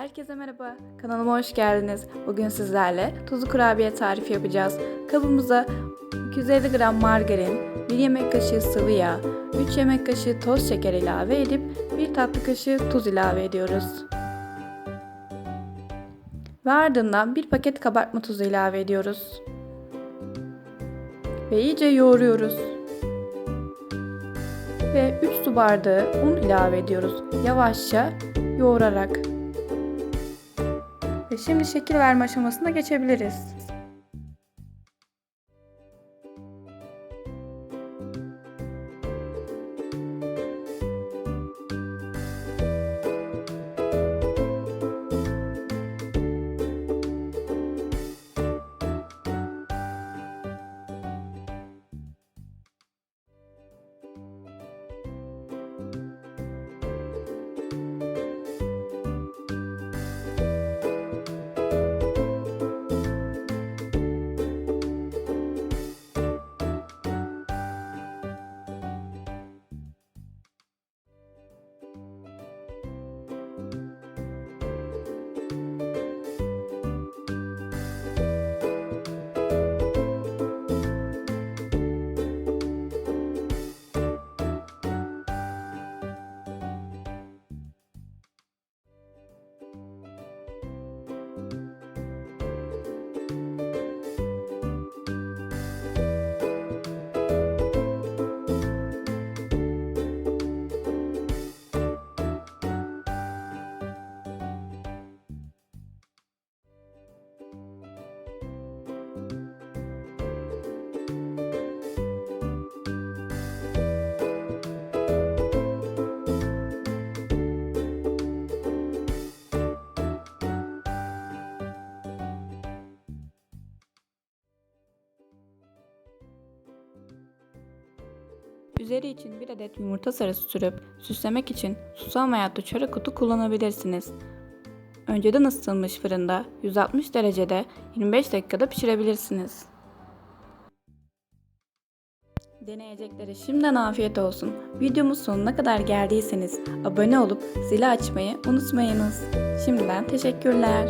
Herkese merhaba, kanalıma hoş geldiniz. Bugün sizlerle tuzlu kurabiye tarifi yapacağız. Kabımıza 250 gram margarin, 1 yemek kaşığı sıvı yağ, 3 yemek kaşığı toz şeker ilave edip 1 tatlı kaşığı tuz ilave ediyoruz. Ve ardından 1 paket kabartma tozu ilave ediyoruz. Ve iyice yoğuruyoruz. Ve 3 su bardağı un ilave ediyoruz. Yavaşça yoğurarak. Ve şimdi şekil verme aşamasına geçebiliriz. Üzeri için bir adet yumurta sarısı sürüp süslemek için susam veya da çörek otu kullanabilirsiniz. Önceden ısıtılmış fırında 160 derecede 25 dakikada pişirebilirsiniz. Deneyeceklere şimdiden afiyet olsun. Videomuz sonuna kadar geldiyseniz abone olup zili açmayı unutmayınız. Şimdiden teşekkürler.